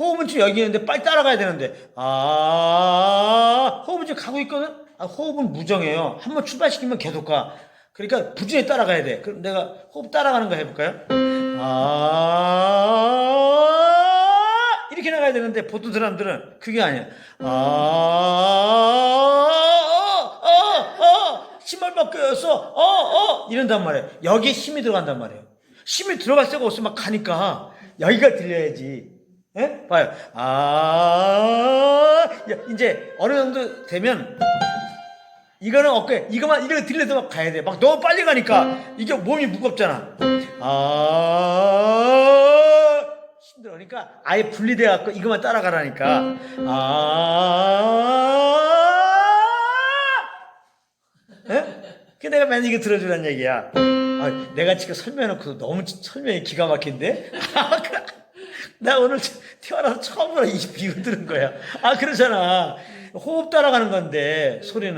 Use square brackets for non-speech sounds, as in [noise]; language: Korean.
호흡은 지금 여기 있는데 빨리 따라가야 되는데 아 호흡은 지금 가고 있거든. 아, 호흡은 무정해요. 한번 출발시키면 계속 가. 그러니까 부지에 따라가야 돼. 그럼 내가 호흡 따라가는 거 해볼까요? 아 이렇게 나가야 되는데 보통 사람들은 그게 아니야. 아어어어 신발 벗겨서 어어 이런단 말이에요. 여기에 힘이 들어간단 말이에요. 힘이 들어갈 새가 없으면 막 가니까 여기가 들려야지. 예? 봐요. 아, 야, 이제 어느 정도 되면 이거는 어깨, 이거만, 이거 들려서 막 가야 돼. 막 너무 빨리 가니까 이게 몸이 무겁잖아. 아, 힘들어. 그러니까 아예 분리돼 갖고 이거만 따라가라니까. 아, 예? 그 내가 맨 이거 들어주란 얘기야. 아, 내가 지금 설명해놓고 너무 설명이 기가 막힌데? [laughs] 나 오늘 태어나서 처음으로 이 비유 들은 거야. 아, 그러잖아. 호흡 따라가는 건데, 소리는.